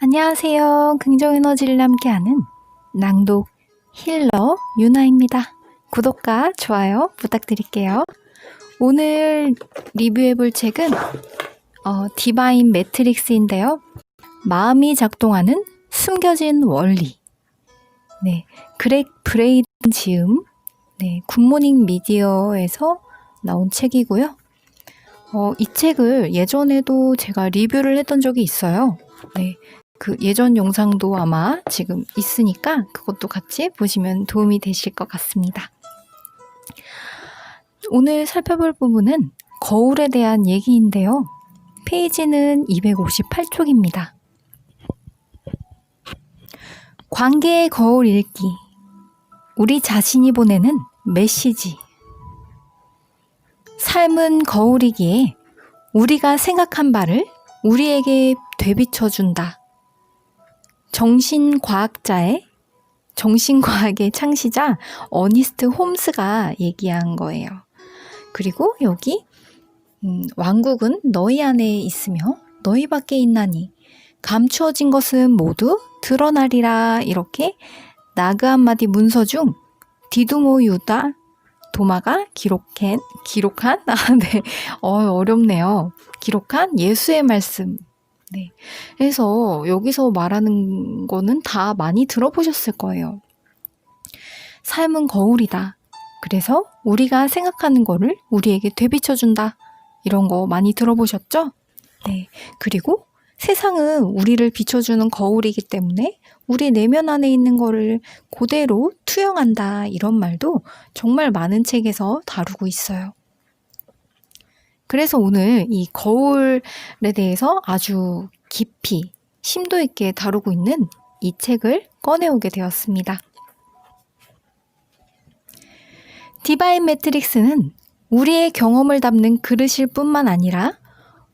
안녕하세요. 긍정에너지를 함께하는 낭독 힐러 유나입니다. 구독과 좋아요 부탁드릴게요. 오늘 리뷰해볼 책은 어, 디바인 매트릭스인데요. 마음이 작동하는 숨겨진 원리. 네, 그렉 브레이든 지음. 네, 굿모닝 미디어에서 나온 책이고요. 어, 이 책을 예전에도 제가 리뷰를 했던 적이 있어요. 네, 그 예전 영상도 아마 지금 있으니까 그것도 같이 보시면 도움이 되실 것 같습니다. 오늘 살펴볼 부분은 거울에 대한 얘기인데요. 페이지는 258쪽입니다. 관계의 거울 읽기. 우리 자신이 보내는 메시지. 삶은 거울이기에 우리가 생각한 바를 우리에게 되비춰준다. 정신과학자의 정신과학의 창시자 어니스트 홈스가 얘기한 거예요. 그리고 여기 음, 왕국은 너희 안에 있으며 너희 밖에 있나니 감추어진 것은 모두 드러나리라 이렇게 나그 한 마디 문서 중 디두모 유다 도마가 기록한 기록한 아, 네. 어, 어렵네요. 기록한 예수의 말씀 네. 그래서 여기서 말하는 거는 다 많이 들어보셨을 거예요. 삶은 거울이다. 그래서 우리가 생각하는 거를 우리에게 되비춰준다. 이런 거 많이 들어보셨죠? 네. 그리고 세상은 우리를 비춰주는 거울이기 때문에 우리 내면 안에 있는 거를 그대로 투영한다. 이런 말도 정말 많은 책에서 다루고 있어요. 그래서 오늘 이 거울에 대해서 아주 깊이 심도 있게 다루고 있는 이 책을 꺼내오게 되었습니다. 디바인 매트릭스는 우리의 경험을 담는 그릇일 뿐만 아니라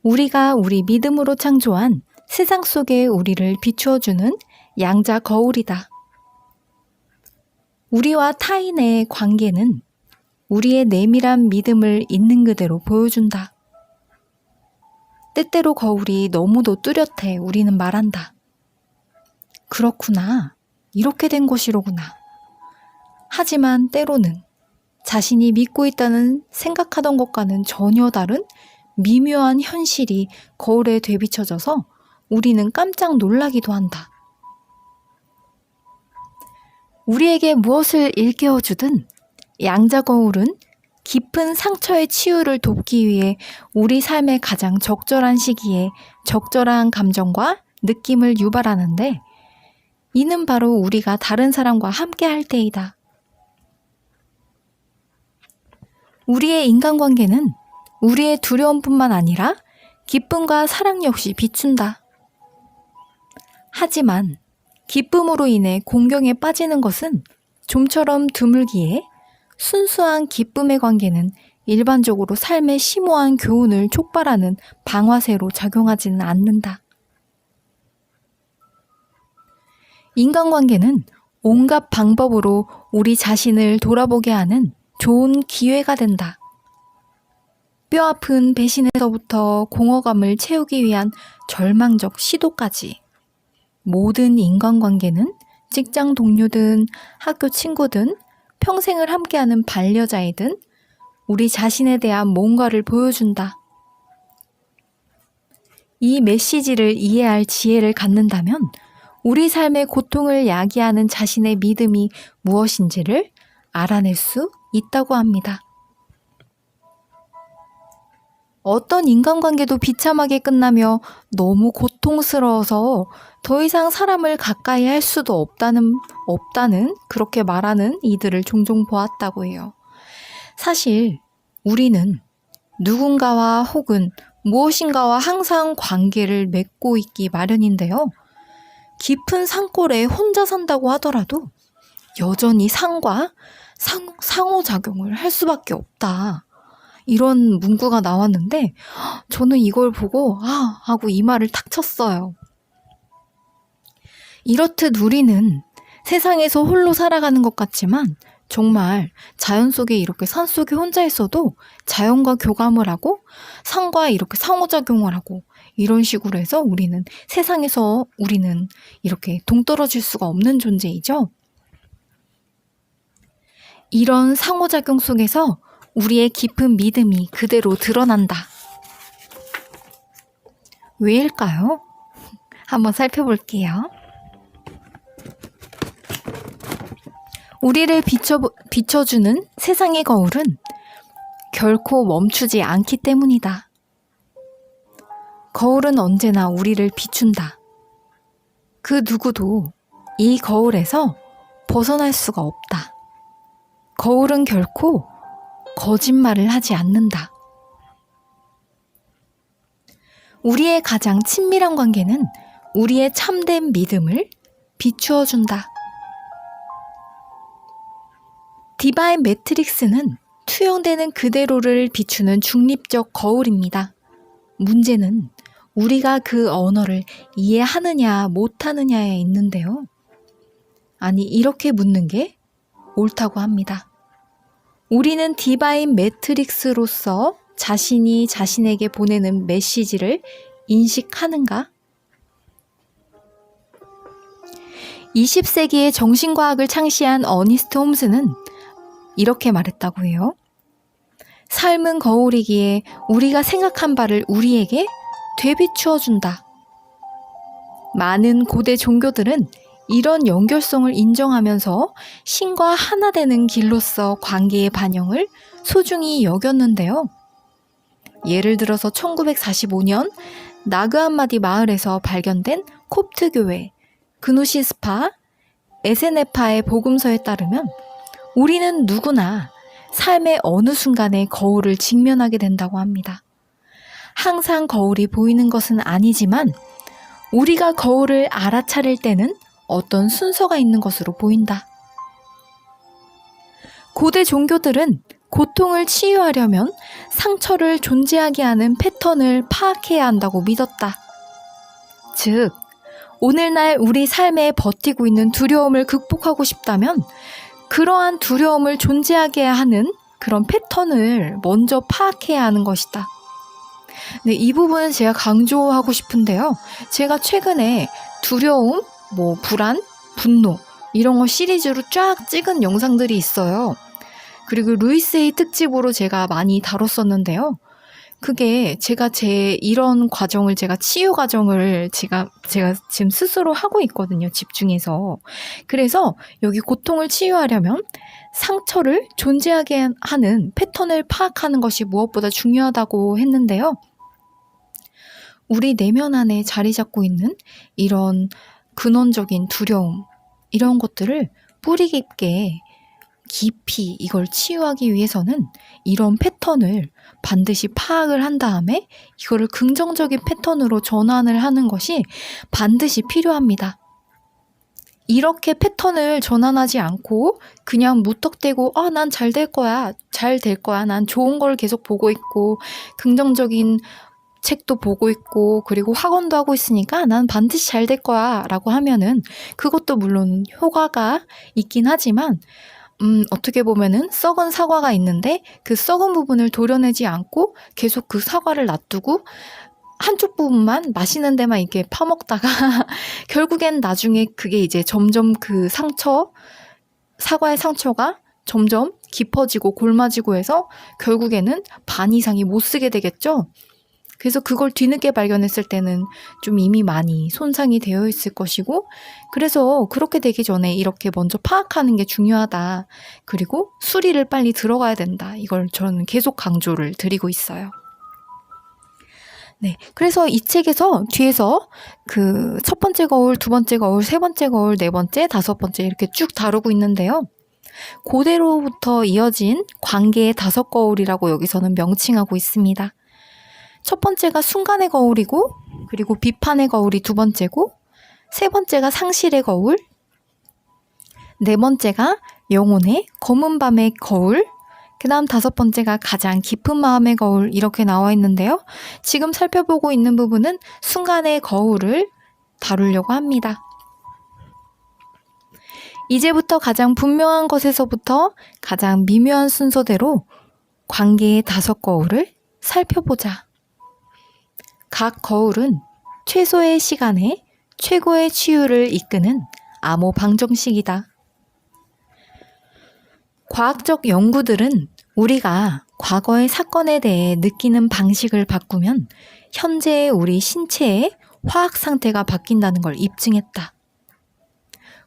우리가 우리 믿음으로 창조한 세상 속에 우리를 비추어주는 양자 거울이다. 우리와 타인의 관계는 우리의 내밀한 믿음을 있는 그대로 보여준다. 때때로 거울이 너무도 뚜렷해 우리는 말한다. 그렇구나. 이렇게 된 것이로구나. 하지만 때로는 자신이 믿고 있다는 생각하던 것과는 전혀 다른 미묘한 현실이 거울에 되비쳐져서 우리는 깜짝 놀라기도 한다. 우리에게 무엇을 일깨워주든 양자 거울은 깊은 상처의 치유를 돕기 위해 우리 삶의 가장 적절한 시기에 적절한 감정과 느낌을 유발하는데 이는 바로 우리가 다른 사람과 함께 할 때이다. 우리의 인간관계는 우리의 두려움뿐만 아니라 기쁨과 사랑 역시 비춘다. 하지만 기쁨으로 인해 공경에 빠지는 것은 좀처럼 드물기에 순수한 기쁨의 관계는 일반적으로 삶의 심오한 교훈을 촉발하는 방화쇠로 작용하지는 않는다. 인간관계는 온갖 방법으로 우리 자신을 돌아보게 하는 좋은 기회가 된다. 뼈 아픈 배신에서부터 공허감을 채우기 위한 절망적 시도까지 모든 인간관계는 직장 동료든 학교 친구든 평생을 함께하는 반려자이든 우리 자신에 대한 뭔가를 보여준다. 이 메시지를 이해할 지혜를 갖는다면 우리 삶의 고통을 야기하는 자신의 믿음이 무엇인지를 알아낼 수 있다고 합니다. 어떤 인간관계도 비참하게 끝나며 너무 고통스러워서 더 이상 사람을 가까이 할 수도 없다는, 없다는 그렇게 말하는 이들을 종종 보았다고 해요. 사실 우리는 누군가와 혹은 무엇인가와 항상 관계를 맺고 있기 마련인데요. 깊은 산골에 혼자 산다고 하더라도 여전히 상과 상, 상호작용을 할 수밖에 없다. 이런 문구가 나왔는데 저는 이걸 보고 아 하고 이 말을 탁 쳤어요. 이렇듯 우리는 세상에서 홀로 살아가는 것 같지만 정말 자연 속에 이렇게 산 속에 혼자 있어도 자연과 교감을 하고 산과 이렇게 상호작용을 하고 이런 식으로 해서 우리는 세상에서 우리는 이렇게 동떨어질 수가 없는 존재이죠. 이런 상호작용 속에서 우리의 깊은 믿음이 그대로 드러난다. 왜일까요? 한번 살펴볼게요. 우리를 비춰, 비춰주는 세상의 거울은 결코 멈추지 않기 때문이다. 거울은 언제나 우리를 비춘다. 그 누구도 이 거울에서 벗어날 수가 없다. 거울은 결코 거짓말을 하지 않는다. 우리의 가장 친밀한 관계는 우리의 참된 믿음을 비추어 준다. 디바인 매트릭스는 투영되는 그대로를 비추는 중립적 거울입니다. 문제는 우리가 그 언어를 이해하느냐 못하느냐에 있는데요. 아니, 이렇게 묻는 게 옳다고 합니다. 우리는 디바인 매트릭스로서 자신이 자신에게 보내는 메시지를 인식하는가? 20세기의 정신과학을 창시한 어니스트 홈스는 이렇게 말했다고 해요. 삶은 거울이기에 우리가 생각한 바를 우리에게 되비추어 준다. 많은 고대 종교들은 이런 연결성을 인정하면서 신과 하나 되는 길로서 관계의 반영을 소중히 여겼는데요. 예를 들어서 1945년 나그한마디 마을에서 발견된 콥트 교회, 그누시스파, 에세네파의 복음서에 따르면 우리는 누구나 삶의 어느 순간에 거울을 직면하게 된다고 합니다. 항상 거울이 보이는 것은 아니지만 우리가 거울을 알아차릴 때는 어떤 순서가 있는 것으로 보인다. 고대 종교들은 고통을 치유하려면 상처를 존재하게 하는 패턴을 파악해야 한다고 믿었다. 즉, 오늘날 우리 삶에 버티고 있는 두려움을 극복하고 싶다면 그러한 두려움을 존재하게 하는 그런 패턴을 먼저 파악해야 하는 것이다. 네, 이 부분은 제가 강조하고 싶은데요. 제가 최근에 두려움, 뭐 불안, 분노 이런 거 시리즈로 쫙 찍은 영상들이 있어요. 그리고 루이스의 특집으로 제가 많이 다뤘었는데요. 그게 제가 제 이런 과정을 제가 치유 과정을 제가 제가 지금 스스로 하고 있거든요. 집중해서. 그래서 여기 고통을 치유하려면 상처를 존재하게 하는 패턴을 파악하는 것이 무엇보다 중요하다고 했는데요. 우리 내면 안에 자리 잡고 있는 이런 근원적인 두려움, 이런 것들을 뿌리 깊게 깊이 이걸 치유하기 위해서는 이런 패턴을 반드시 파악을 한 다음에 이거를 긍정적인 패턴으로 전환을 하는 것이 반드시 필요합니다. 이렇게 패턴을 전환하지 않고 그냥 무턱대고 아, 난 잘 될 거야. 잘 될 거야. 난 좋은 걸 계속 보고 있고 긍정적인 책도 보고 있고 그리고 학원도 하고 있으니까 난 반드시 잘 될 거야 라고 하면은 그것도 물론 효과가 있긴 하지만 음, 어떻게 보면은 썩은 사과가 있는데 그 썩은 부분을 도려내지 않고 계속 그 사과를 놔두고 한쪽 부분만 맛있는 데만 이렇게 파먹다가 결국엔 나중에 그게 이제 점점 그 상처, 사과의 상처가 점점 깊어지고 골마지고 해서 결국에는 반 이상이 못 쓰게 되겠죠? 그래서 그걸 뒤늦게 발견했을 때는 좀 이미 많이 손상이 되어 있을 것이고, 그래서 그렇게 되기 전에 이렇게 먼저 파악하는 게 중요하다. 그리고 수리를 빨리 들어가야 된다. 이걸 저는 계속 강조를 드리고 있어요. 네. 그래서 이 책에서 뒤에서 그 첫 번째 거울, 두 번째 거울, 세 번째 거울, 네 번째, 다섯 번째 이렇게 쭉 다루고 있는데요. 고대로부터 이어진 관계의 다섯 거울이라고 여기서는 명칭하고 있습니다. 첫 번째가 순간의 거울이고, 그리고 비판의 거울이 두 번째고, 세 번째가 상실의 거울, 네 번째가 영혼의 검은 밤의 거울, 그 다음 다섯 번째가 가장 깊은 마음의 거울, 이렇게 나와 있는데요. 지금 살펴보고 있는 부분은 순간의 거울을 다루려고 합니다. 이제부터 가장 분명한 것에서부터 가장 미묘한 순서대로 관계의 다섯 거울을 살펴보자. 각 거울은 최소의 시간에 최고의 치유를 이끄는 암호 방정식이다. 과학적 연구들은 우리가 과거의 사건에 대해 느끼는 방식을 바꾸면 현재의 우리 신체의 화학 상태가 바뀐다는 걸 입증했다.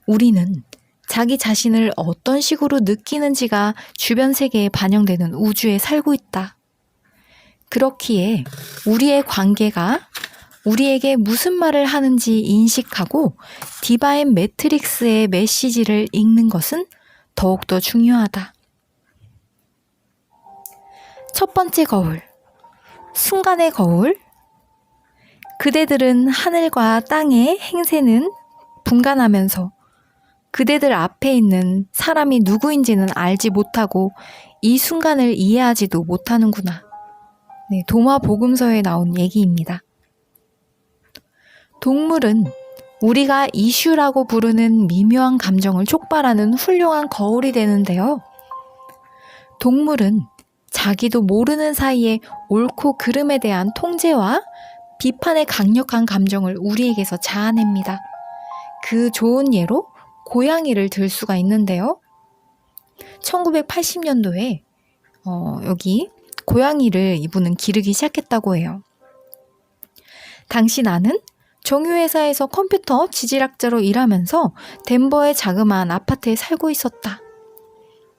우리는 자기 자신을 어떤 식으로 느끼는지가 주변 세계에 반영되는 우주에 살고 있다. 그렇기에 우리의 관계가 우리에게 무슨 말을 하는지 인식하고 디바인 매트릭스의 메시지를 읽는 것은 더욱더 중요하다. 첫 번째 거울. 순간의 거울. 그대들은 하늘과 땅의 행세는 분간하면서 그대들 앞에 있는 사람이 누구인지는 알지 못하고 이 순간을 이해하지도 못하는구나. 네, 도마 복음서에 나온 얘기입니다. 동물은 우리가 이슈라고 부르는 미묘한 감정을 촉발하는 훌륭한 거울이 되는데요. 동물은 자기도 모르는 사이에 옳고 그름에 대한 통제와 비판의 강력한 감정을 우리에게서 자아냅니다. 그 좋은 예로 고양이를 들 수가 있는데요. 1980년도에 어, 여기 고양이를 이분은 기르기 시작했다고 해요. 당시 나는 정유회사에서 컴퓨터 지질학자로 일하면서 덴버의 자그마한 아파트에 살고 있었다.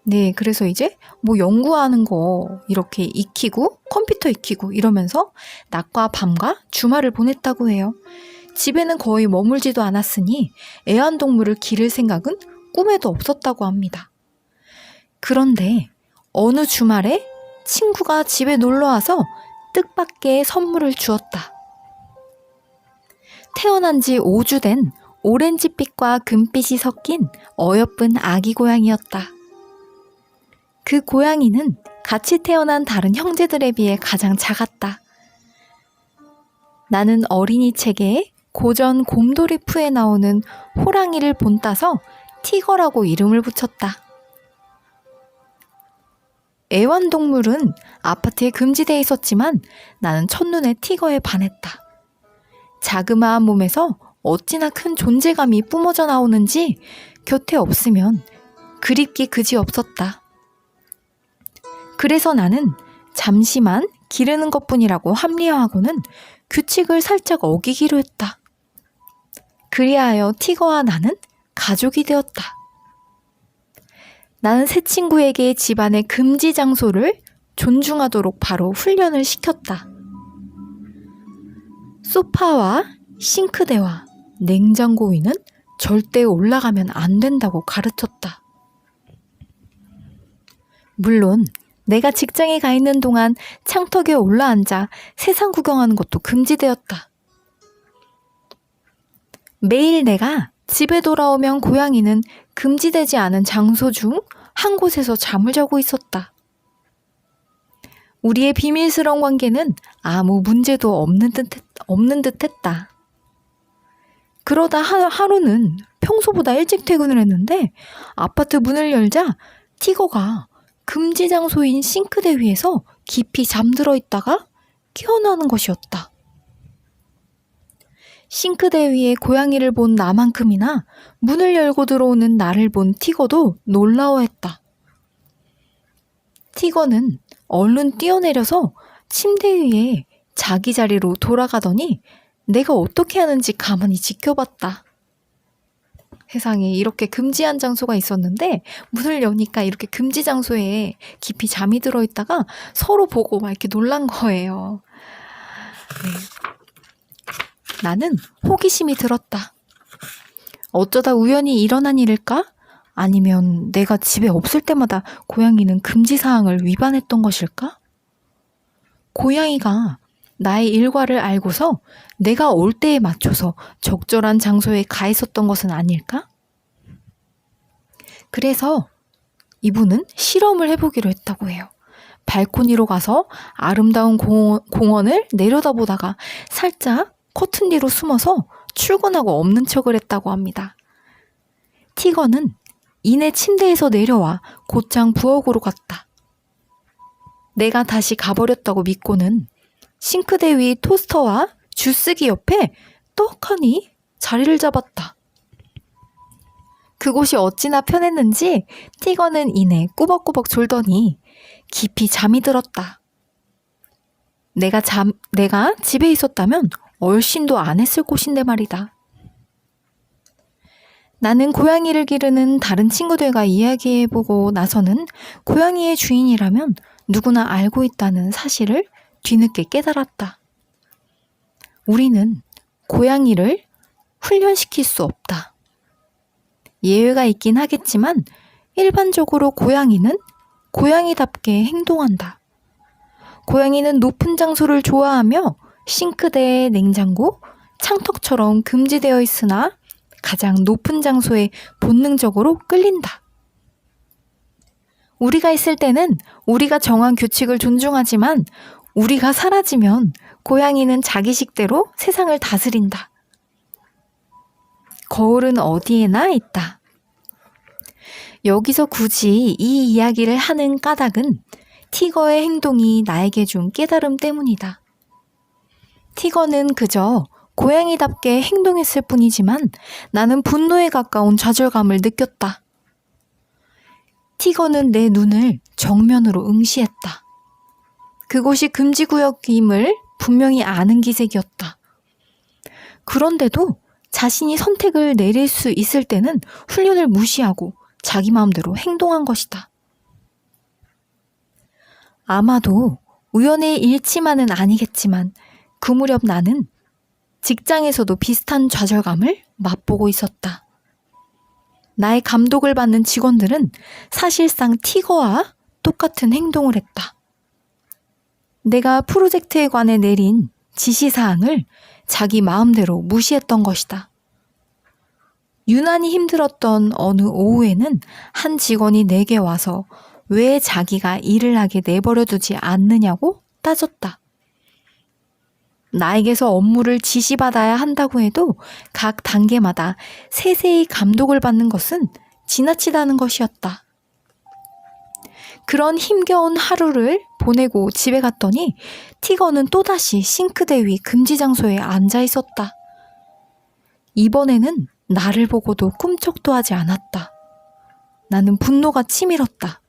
네, 그래서 이제 뭐 연구하는 거 이렇게 익히고 컴퓨터 익히고 이러면서 낮과 밤과 주말을 보냈다고 해요. 집에는 거의 머물지도 않았으니 애완동물을 기를 생각은 꿈에도 없었다고 합니다. 그런데 어느 주말에 친구가 집에 놀러 와서 뜻밖의 선물을 주었다. 태어난 지 5주 된 오렌지빛과 금빛이 섞인 어여쁜 아기 고양이였다. 그 고양이는 같이 태어난 다른 형제들에 비해 가장 작았다. 나는 어린이 책에 고전 곰돌이 푸에 나오는 호랑이를 본따서 티거라고 이름을 붙였다. 애완동물은 아파트에 금지되어 있었지만 나는 첫눈에 티거에 반했다. 자그마한 몸에서 어찌나 큰 존재감이 뿜어져 나오는지 곁에 없으면 그립기 그지 없었다. 그래서 나는 잠시만 기르는 것 뿐이라고 합리화하고는 규칙을 살짝 어기기로 했다. 그리하여 티거와 나는 가족이 되었다. 나는 새 친구에게 집안의 금지 장소를 존중하도록 바로 훈련을 시켰다. 소파와 싱크대와 냉장고 위는 절대 올라가면 안 된다고 가르쳤다. 물론 내가 직장에 가 있는 동안 창턱에 올라앉아 세상 구경하는 것도 금지되었다. 매일 내가 집에 돌아오면 고양이는 금지되지 않은 장소 중 한 곳에서 잠을 자고 있었다. 우리의 비밀스러운 관계는 아무 문제도 없는 듯, 없는 듯 했다. 그러다 하, 하루는 평소보다 일찍 퇴근을 했는데 아파트 문을 열자 티거가 금지 장소인 싱크대 위에서 깊이 잠들어 있다가 깨어나는 것이었다. 싱크대 위에 고양이를 본 나만큼이나 문을 열고 들어오는 나를 본 티거도 놀라워했다. 티거는 얼른 뛰어내려서 침대 위에 자기 자리로 돌아가더니 내가 어떻게 하는지 가만히 지켜봤다. 세상에 이렇게 금지한 장소가 있었는데 문을 여니까 이렇게 금지 장소에 깊이 잠이 들어 있다가 서로 보고 막 이렇게 놀란 거예요. 네. 나는 호기심이 들었다. 어쩌다 우연히 일어난 일일까? 아니면 내가 집에 없을 때마다 고양이는 금지사항을 위반했던 것일까? 고양이가 나의 일과를 알고서 내가 올 때에 맞춰서 적절한 장소에 가 있었던 것은 아닐까? 그래서 이분은 실험을 해보기로 했다고 해요. 발코니로 가서 아름다운 공원, 을 내려다보다가 살짝 커튼 뒤로 숨어서 출근하고 없는 척을 했다고 합니다. 티거는 이내 침대에서 내려와 곧장 부엌으로 갔다. 내가 다시 가버렸다고 믿고는 싱크대 위 토스터와 주스기 옆에 떡하니 자리를 잡았다. 그곳이 어찌나 편했는지 티거는 이내 꾸벅꾸벅 졸더니 깊이 잠이 들었다. 내가 잠, 내가 집에 있었다면 얼씬도 안 했을 곳인데 말이다. 나는 고양이를 기르는 다른 친구들과 이야기해보고 나서는 고양이의 주인이라면 누구나 알고 있다는 사실을 뒤늦게 깨달았다. 우리는 고양이를 훈련시킬 수 없다. 예외가 있긴 하겠지만 일반적으로 고양이는 고양이답게 행동한다. 고양이는 높은 장소를 좋아하며 싱크대, 냉장고, 창턱처럼 금지되어 있으나 가장 높은 장소에 본능적으로 끌린다. 우리가 있을 때는 우리가 정한 규칙을 존중하지만 우리가 사라지면 고양이는 자기식대로 세상을 다스린다. 거울은 어디에나 있다. 여기서 굳이 이 이야기를 하는 까닭은 티거의 행동이 나에게 준 깨달음 때문이다. 티거는 그저 고양이답게 행동했을 뿐이지만 나는 분노에 가까운 좌절감을 느꼈다. 티거는 내 눈을 정면으로 응시했다. 그곳이 금지구역임을 분명히 아는 기색이었다. 그런데도 자신이 선택을 내릴 수 있을 때는 훈련을 무시하고 자기 마음대로 행동한 것이다. 아마도 우연의 일치만은 아니겠지만 그 무렵 나는 직장에서도 비슷한 좌절감을 맛보고 있었다. 나의 감독을 받는 직원들은 사실상 티거와 똑같은 행동을 했다. 내가 프로젝트에 관해 내린 지시사항을 자기 마음대로 무시했던 것이다. 유난히 힘들었던 어느 오후에는 한 직원이 내게 와서 왜 자기가 일을 하게 내버려 두지 않느냐고 따졌다. 나에게서 업무를 지시받아야 한다고 해도 각 단계마다 세세히 감독을 받는 것은 지나치다는 것이었다. 그런 힘겨운 하루를 보내고 집에 갔더니 티거는 또다시 싱크대 위 금지 장소에 앉아 있었다. 이번에는 나를 보고도 꿈쩍도 하지 않았다. 나는 분노가 치밀었다.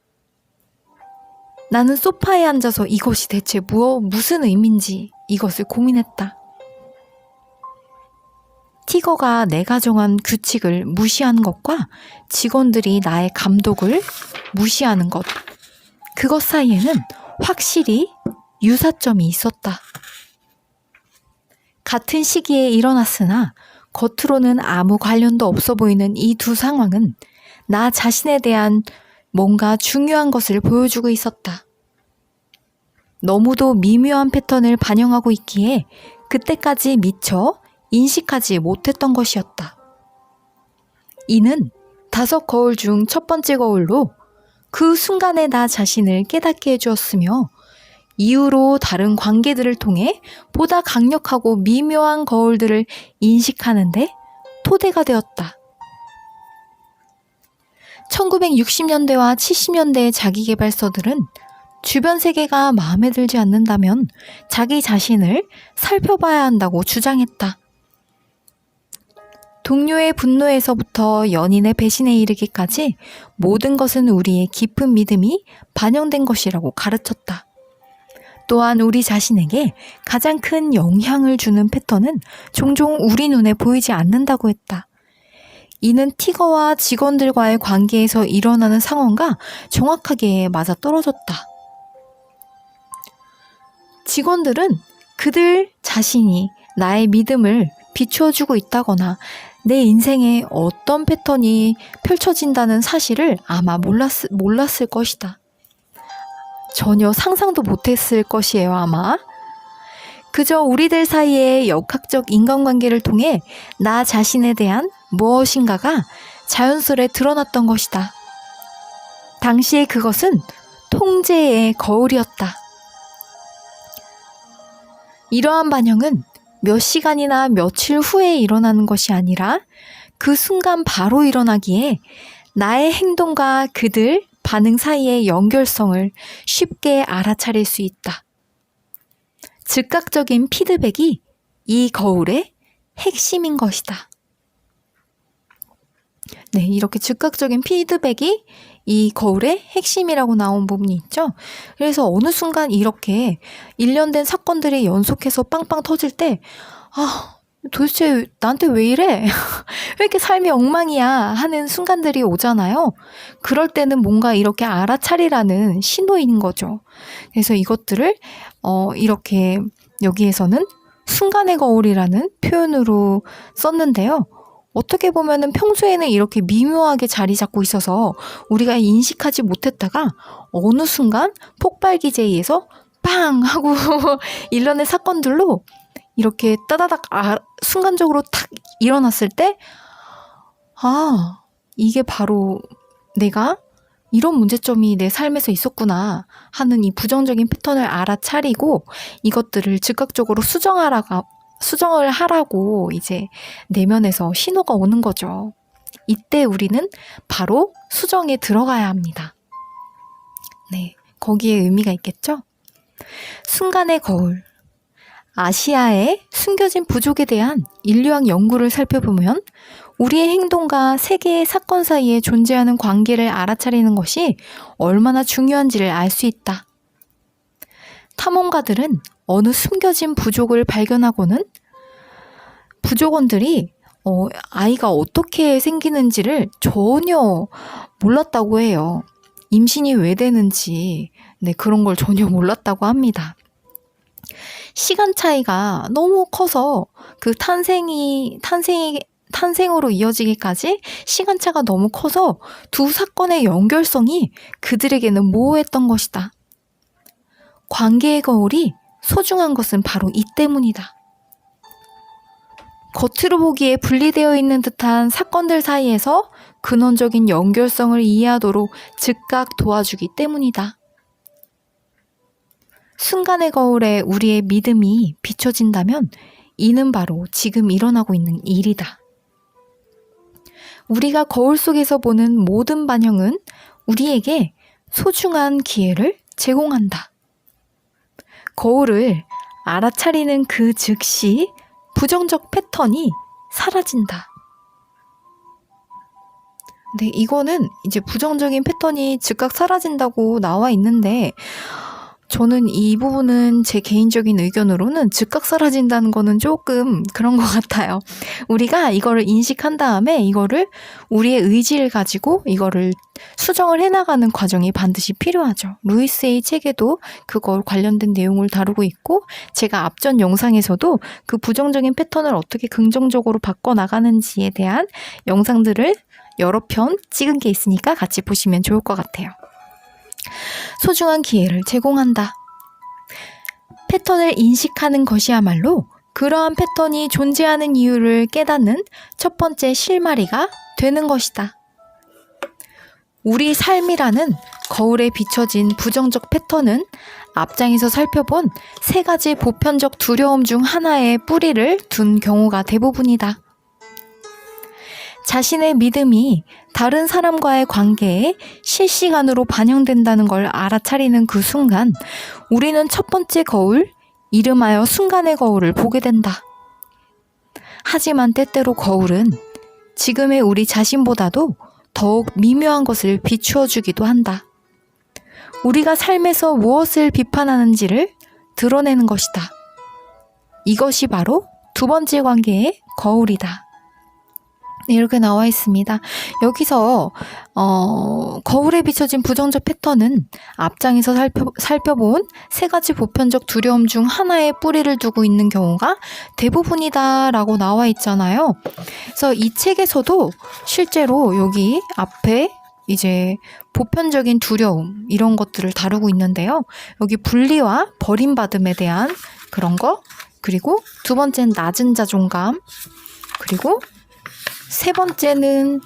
나는 소파에 앉아서 이것이 대체 무엇, 무슨 의미인지 이것을 고민했다. 티거가 내가 정한 규칙을 무시한 것과 직원들이 나의 감독을 무시하는 것, 그것 사이에는 확실히 유사점이 있었다. 같은 시기에 일어났으나 겉으로는 아무 관련도 없어 보이는 이 두 상황은 나 자신에 대한 뭔가 중요한 것을 보여주고 있었다. 너무도 미묘한 패턴을 반영하고 있기에 그때까지 미처 인식하지 못했던 것이었다. 이는 다섯 거울 중 첫 번째 거울로 그 순간에 나 자신을 깨닫게 해주었으며 이후로 다른 관계들을 통해 보다 강력하고 미묘한 거울들을 인식하는데 토대가 되었다. 1960년대와 70년대의 자기개발서들은 주변 세계가 마음에 들지 않는다면 자기 자신을 살펴봐야 한다고 주장했다. 동료의 분노에서부터 연인의 배신에 이르기까지 모든 것은 우리의 깊은 믿음이 반영된 것이라고 가르쳤다. 또한 우리 자신에게 가장 큰 영향을 주는 패턴은 종종 우리 눈에 보이지 않는다고 했다. 이는 티거와 직원들과의 관계에서 일어나는 상황과 정확하게 맞아 떨어졌다. 직원들은 그들 자신이 나의 믿음을 비추어 주고 있다거나 내 인생에 어떤 패턴이 펼쳐진다는 사실을 아마 몰랐, 몰랐을 것이다. 전혀 상상도 못했을 것이에요, 아마. 그저 우리들 사이의 역학적 인간관계를 통해 나 자신에 대한 무엇인가가 자연스레 드러났던 것이다. 당시에 그것은 통제의 거울이었다. 이러한 반영은 몇 시간이나 며칠 후에 일어나는 것이 아니라 그 순간 바로 일어나기에 나의 행동과 그들 반응 사이의 연결성을 쉽게 알아차릴 수 있다. 즉각적인 피드백이 이 거울의 핵심인 것이다. 네, 이렇게 즉각적인 피드백이 이 거울의 핵심이라고 나온 부분이 있죠. 그래서 어느 순간 이렇게 일련된 사건들이 연속해서 빵빵 터질 때, 아, 도대체 나한테 왜 이래? 왜 이렇게 삶이 엉망이야? 하는 순간들이 오잖아요. 그럴 때는 뭔가 이렇게 알아차리라는 신호인 거죠. 그래서 이것들을, 어, 이렇게 여기에서는 순간의 거울이라는 표현으로 썼는데요. 어떻게 보면은 평소에는 이렇게 미묘하게 자리 잡고 있어서 우리가 인식하지 못했다가 어느 순간 폭발 기제에서 빵 하고 일련의 사건들로 이렇게 따다닥 아, 순간적으로 탁 일어났을 때 아, 이게 바로 내가 이런 문제점이 내 삶에서 있었구나 하는 이 부정적인 패턴을 알아차리고 이것들을 즉각적으로 수정하라고 수정을 하라고 이제 내면에서 신호가 오는 거죠. 이때 우리는 바로 수정에 들어가야 합니다. 네, 거기에 의미가 있겠죠? 순간의 거울. 아시아의 숨겨진 부족에 대한 인류학 연구를 살펴보면 우리의 행동과 세계의 사건 사이에 존재하는 관계를 알아차리는 것이 얼마나 중요한지를 알 수 있다. 탐험가들은 어느 숨겨진 부족을 발견하고는 부족원들이 어, 아이가 어떻게 생기는지를 전혀 몰랐다고 해요. 임신이 왜 되는지, 네, 그런 걸 전혀 몰랐다고 합니다. 시간 차이가 너무 커서 그 탄생이, 탄생이, 탄생으로 이어지기까지 시간차가 너무 커서 두 사건의 연결성이 그들에게는 모호했던 것이다. 관계의 거울이 소중한 것은 바로 이 때문이다. 겉으로 보기에 분리되어 있는 듯한 사건들 사이에서 근원적인 연결성을 이해하도록 즉각 도와주기 때문이다. 순간의 거울에 우리의 믿음이 비춰진다면 이는 바로 지금 일어나고 있는 일이다. 우리가 거울 속에서 보는 모든 반영은 우리에게 소중한 기회를 제공한다. 거울을 알아차리는 그 즉시 부정적 패턴이 사라진다. 네, 이거는 이제 부정적인 패턴이 즉각 사라진다고 나와 있는데, 저는 이 부분은 제 개인적인 의견으로는 즉각 사라진다는 거는 조금 그런 것 같아요. 우리가 이거를 인식한 다음에 이거를 우리의 의지를 가지고 이거를 수정을 해나가는 과정이 반드시 필요하죠. 루이스의 책에도 그걸 관련된 내용을 다루고 있고 제가 앞전 영상에서도 그 부정적인 패턴을 어떻게 긍정적으로 바꿔나가는지에 대한 영상들을 여러 편 찍은 게 있으니까 같이 보시면 좋을 것 같아요. 소중한 기회를 제공한다. 패턴을 인식하는 것이야말로 그러한 패턴이 존재하는 이유를 깨닫는 첫 번째 실마리가 되는 것이다. 우리 삶이라는 거울에 비춰진 부정적 패턴은 앞장에서 살펴본 세 가지 보편적 두려움 중 하나의 뿌리를 둔 경우가 대부분이다. 자신의 믿음이 다른 사람과의 관계에 실시간으로 반영된다는 걸 알아차리는 그 순간 우리는 첫 번째 거울, 이름하여 순간의 거울을 보게 된다. 하지만 때때로 거울은 지금의 우리 자신보다도 더욱 미묘한 것을 비추어 주기도 한다. 우리가 삶에서 무엇을 비판하는지를 드러내는 것이다. 이것이 바로 두 번째 관계의 거울이다. 네, 이렇게 나와 있습니다. 여기서 어, 거울에 비춰진 부정적 패턴은 앞장에서 살펴, 살펴본 세 가지 보편적 두려움 중 하나의 뿌리를 두고 있는 경우가 대부분이다라고 나와 있잖아요. 그래서 이 책에서도 실제로 여기 앞에 이제 보편적인 두려움 이런 것들을 다루고 있는데요. 여기 분리와 버림받음에 대한 그런 거 그리고 두 번째는 낮은 자존감 그리고 세 번째는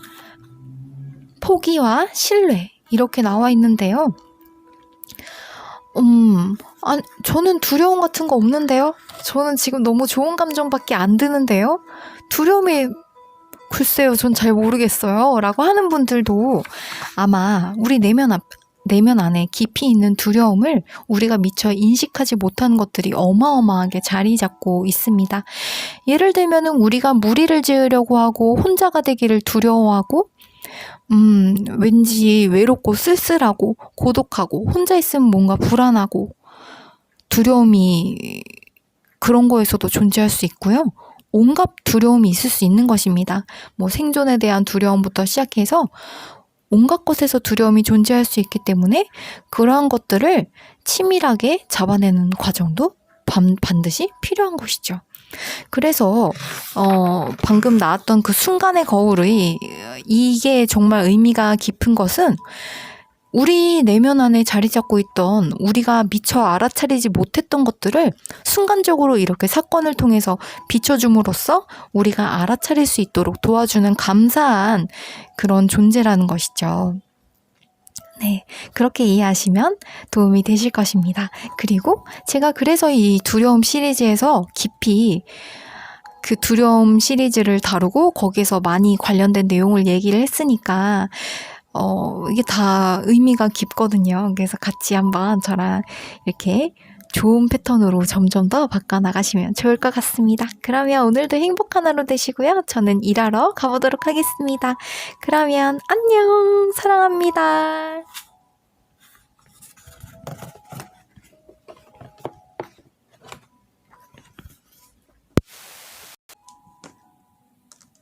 포기와 신뢰 이렇게 나와 있는데요. 음, 아, 저는 두려움 같은 거 없는데요. 저는 지금 너무 좋은 감정밖에 안 드는데요. 두려움이 글쎄요, 전 잘 모르겠어요. 라고 하는 분들도 아마 우리 내면 앞, 내면 안에 깊이 있는 두려움을 우리가 미처 인식하지 못한 것들이 어마어마하게 자리 잡고 있습니다. 예를 들면은 우리가 무리를 지으려고 하고 혼자가 되기를 두려워하고 음, 왠지 외롭고 쓸쓸하고 고독하고 혼자 있으면 뭔가 불안하고 두려움이 그런 거에서도 존재할 수 있고요. 온갖 두려움이 있을 수 있는 것입니다. 뭐 생존에 대한 두려움부터 시작해서 온갖 것에서 두려움이 존재할 수 있기 때문에 그러한 것들을 치밀하게 잡아내는 과정도 반, 반드시 필요한 것이죠. 그래서 어, 방금 나왔던 그 순간의 거울이 이게 정말 의미가 깊은 것은 우리 내면 안에 자리 잡고 있던 우리가 미처 알아차리지 못했던 것들을 순간적으로 이렇게 사건을 통해서 비춰줌으로써 우리가 알아차릴 수 있도록 도와주는 감사한 그런 존재라는 것이죠. 네. 그렇게 이해하시면 도움이 되실 것입니다. 그리고 제가 그래서 이 두려움 시리즈에서 깊이 그 두려움 시리즈를 다루고 거기에서 많이 관련된 내용을 얘기를 했으니까 어, 이게 다 의미가 깊거든요. 그래서 같이 한번 저랑 이렇게 좋은 패턴으로 점점 더 바꿔나가시면 좋을 것 같습니다. 그러면 오늘도 행복한 하루 되시고요. 저는 일하러 가보도록 하겠습니다. 그러면 안녕! 사랑합니다.